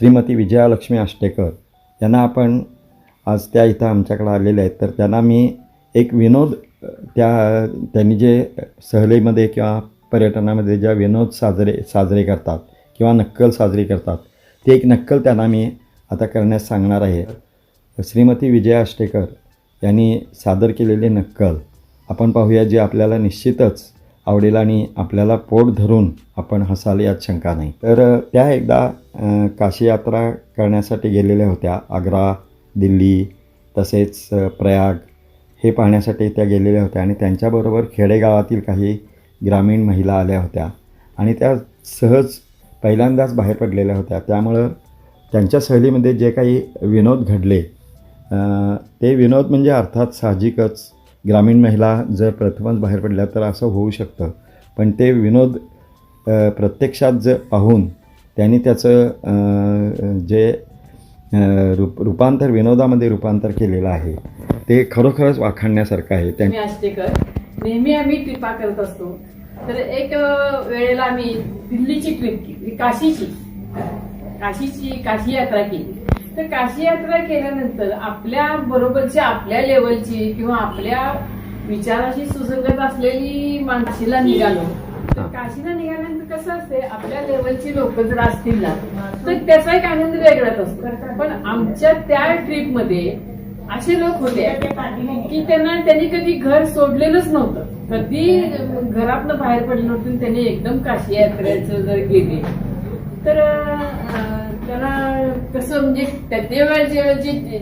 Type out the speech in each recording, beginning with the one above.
श्रीमती विजयालक्ष्मी आष्टेकर यांना आपण आज त्या इथं आमच्याकडे आलेल्या आहेत. तर त्यांना मी एक विनोद त्या त्यांनी जे सहलीमध्ये किंवा पर्यटनामध्ये ज्या विनोद साजरे साजरे करतात किंवा नक्कल साजरी करतात ते एक नक्कल त्यांना मी आता करण्यास सांगणार आहे. श्रीमती विजया आष्टेकर यांनी सादर केलेली नक्कल आपण पाहूया जे आपल्याला निश्चितच आवडेल आणि आपल्याला पोट धरून आपण हसाल यात शंका नाही. तर त्या एकदा काशी यात्रा करण्यासाठी गेलेल्या होत्या. आग्रा दिल्ली तसेच प्रयाग हे पाहण्यासाठी त्या गेलेल्या होत्या आणि त्यांच्याबरोबर खेडेगावातील काही ग्रामीण महिला आल्या होत्या आणि त्या सहज पहिल्यांदाच बाहेर पडलेल्या होत्या. त्यामुळं त्यांच्या सहलीमध्ये जे काही विनोद घडले ते विनोद म्हणजे अर्थात साहजिकच ग्रामीण महिला जर प्रथमच बाहेर पडल्या तर असं होऊ शकतं. पण ते विनोद प्रत्यक्षात जर पाहून त्यांनी त्याचं जे रूप रूपांतर विनोदामध्ये रूपांतर केलेलं आहे ते खरोखरच वाखाणण्यासारखं आहे. त्यांनी आष्टेकर नेहमी आम्ही ट्रिपा करत असतो. तर एक वेळेला आम्ही दिल्लीची ट्रिप केली काशीची. काशीची काशी यात्रा केली. तर काशी यात्रा केल्यानंतर आपल्या बरोबरची आपल्या लेवलची किंवा आपल्या विचाराशी सुसंगत असलेली माणशीला निघालो. काशीला निघाल्यानंतर कसं असते आपल्या लेवलची लोक जर असतील ना तर त्याचा एक आनंद वेगळाच असतो. पण आमच्या त्या ट्रिपमध्ये असे लोक होते की त्यांना त्यांनी कधी घर सोडलेलंच नव्हतं. कधी घरातनं बाहेर पडले नव्हते त्यांनी एकदम काशी यात्रेचं जर गेले तर अं, त्यांना कसं म्हणजे त्या वेळेचे जे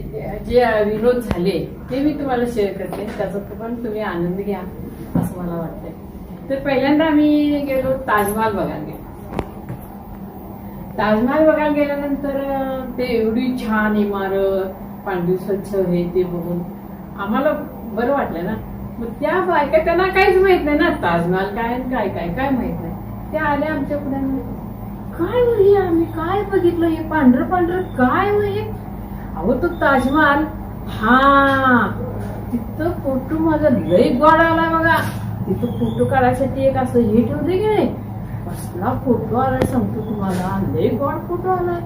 जे विरोध झाले ते मी तुम्हाला शेअर करते. त्याचा पण तुम्ही आनंद घ्या असं मला वाटतंय. तर पहिल्यांदा आम्ही गेलो ताजमहाल बघायला गेलो. ताजमहाल बघायला गेल्यानंतर ते एवढी छान इमारत पांढरी स्वच्छ हे ते बघून आम्हाला बरं वाटलं ना. मग त्या बायका त्यांना काहीच माहीत नाही ना ताजमहाल काय काय काय काय माहीत नाही. त्या आल्या आमच्या पुढे काय हो हे आम्ही काय बघितलं हे पांढरं पांढरं काय हो हे? अहो तो ताजमहाल हा तिथं फोटो माझा लय गोड आला बघा. तिथं फोटो काढायसाठी एक असं हे ठेवले की नाही? कसला फोटो आलाय सांगतो तुम्हाला. लय गोड फोटो आलाय.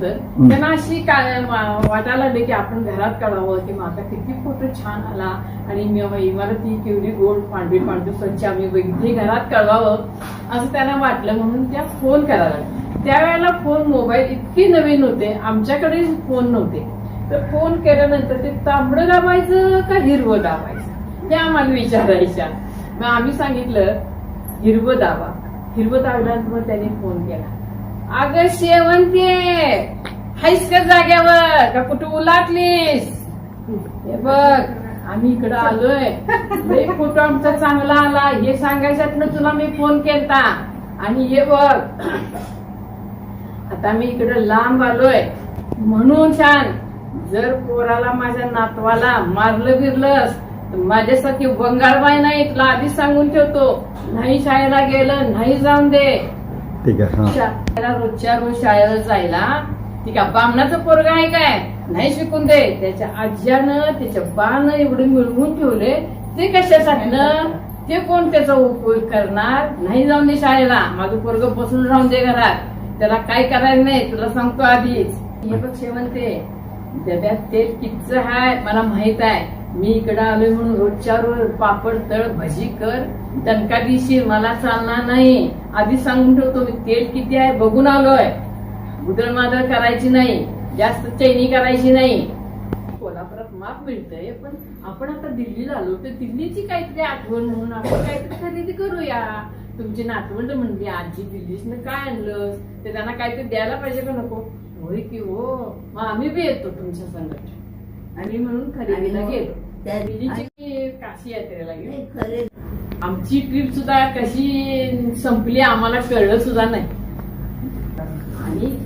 तर त्यांना अशी काय वाटायला लागले की आपण घरात काढावं की माझा किती फोटो छान आला. आणि मी इमारती केवढी गोड पांढरी पांढरी स्वच्छ आम्ही बघितली घरात कळवावं असं त्यांना वाटलं. म्हणून त्या फोन करायला. त्यावेळेला फोन मोबाईल इतके नवीन होते. आमच्याकडे फोन नव्हते. तर फोन केल्यानंतर ते तांबडं दाबायचं का हिरवं दाबायचं? हे आम्हाला विचारायच्या. मग आम्ही सांगितलं हिरवं दाबा. हिरवं दाबल्यानंतर मग त्यांनी फोन केला. अगं शेवंती हायस का जाग्यावर? का कुठं उलाटलीस? हे बघ आम्ही इकडं आलोय. फोटो आमचा चांगला आला. हे सांगायच्यातनं तुला मी फोन केलता. आणि हे बघ आता मी इकडं लांब आलोय. म्हणून छान जर पोराला माझ्या नातवाला मारलं बिरलंस माझ्यासाठी बंगाळबाई नाही तुला आधीच सांगून ठेवतो. नाही शाळेला गेलं नाही जाऊन दे. ठीक आहे हां. शाळेला रोजच्या रोज शाळेला जायला ती का बामणाचं पोरग आहे काय? नाही शिकून दे. त्याच्या आज्यानं त्याच्या बानं एवढे मिळवून ठेवले. ते कशासाठी ते कोण त्याचा उपयोग करणार? नाही जाऊन दे शाळेला. माझं पोरग बसून राहून दे घरात. त्याला काय करायचं नाही तुला सांगतो आधीच. हे बघ शेवंते डब्यात तेल किच्च आहे मला माहीत आहे. मी इकडं आलोय म्हणून रोजच्या रोज पापड तळ भजी कर. दणका दिशी मला चालणार नाही. आधी सांगून ठेवतो मी तेल किती आहे बघून आलोय. उदळ मादळ करायची नाही जास्त चैनी करायची नाही. कोल्हापुरात माप मिळतंय पण आपण आता दिल्लीला आलो तर दिल्लीची काहीतरी आठवण म्हणून आपण काहीतरी खरेदी करूया. तुमची नातवंड म्हणली आजी दिल्लीतनं काय आणलं ते त्यांना काहीतरी द्यायला पाहिजे का नको? होय की हो. मग आम्ही बी येतो तुमच्या संगत आणि म्हणून खरेदीला आणि गेलो. त्या- काशी यात्रेला गेलो. नाही, खरे आमची ट्रिप सुद्धा कशी संपली आम्हाला कळलं सुद्धा नाही. आणि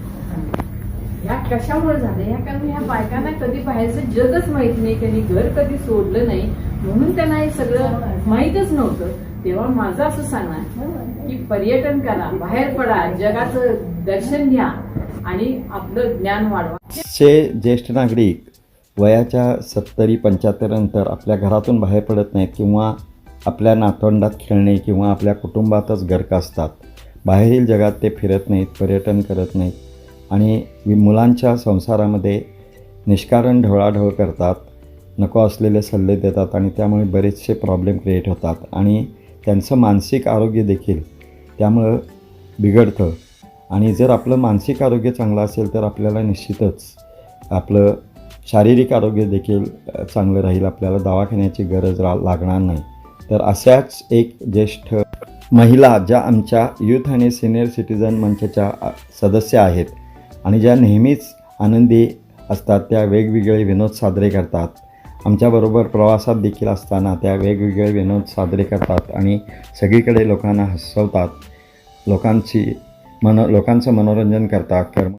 ह्या कशामुळे झालं? ह्या कारण ह्या बायकांना कधी बाहेरचं जगच माहीत नाही त्यांनी घर कधी सोडलं नाही. म्हणून त्यांना हे सगळं माहीतच नव्हतं. तेव्हा माझं असं सांगणार की पर्यटन करा बाहेर पडा जगाचं दर्शन घ्या आणि आपलं ज्ञान वाढवा. चे ज्येष्ठ नागरिक वयाच्या सत्तरी पंच्याहत्तरनंतर आपल्या घरातून बाहेर पडत नाहीत किंवा आपल्या नातवंडात खेळणे किंवा आपल्या कुटुंबातच गर्क असतात. बाहेरील जगात ते फिरत नाहीत पर्यटन करत नाहीत आणि मुलांच्या संसारामध्ये निष्कारण ढवळाढवळ करतात नको असलेले सल्ले देतात आणि त्यामुळे बरेचसे प्रॉब्लेम क्रिएट होतात आणि त्यांचं मानसिक आरोग्य देखील त्यामुळं बिघडतं. आणि जर आपलं मानसिक आरोग्य चांगलं असेल तर आपल्याला निश्चितच आपलं शारीरिक आरोग्य देखील चांगलं राहील आपल्याला दवाखान्याची गरज रा लागणार नाही. तर अशाच एक ज्येष्ठ महिला ज्या आमच्या युथ आणि सिनियर सिटीजन मंचच्या सदस्य आहेत आणि ज्या नेहमीच आनंदी असतात त्या वेगवेगळे विनोद साजरे करतात. आमच्याबरोबर प्रवासात देखील असताना त्या वेगवेगळे विनोद साजरे करतात आणि सगळीकडे लोकांना हसवतात. लोकांची मनो लोकांचं मनोरंजन करतात. तर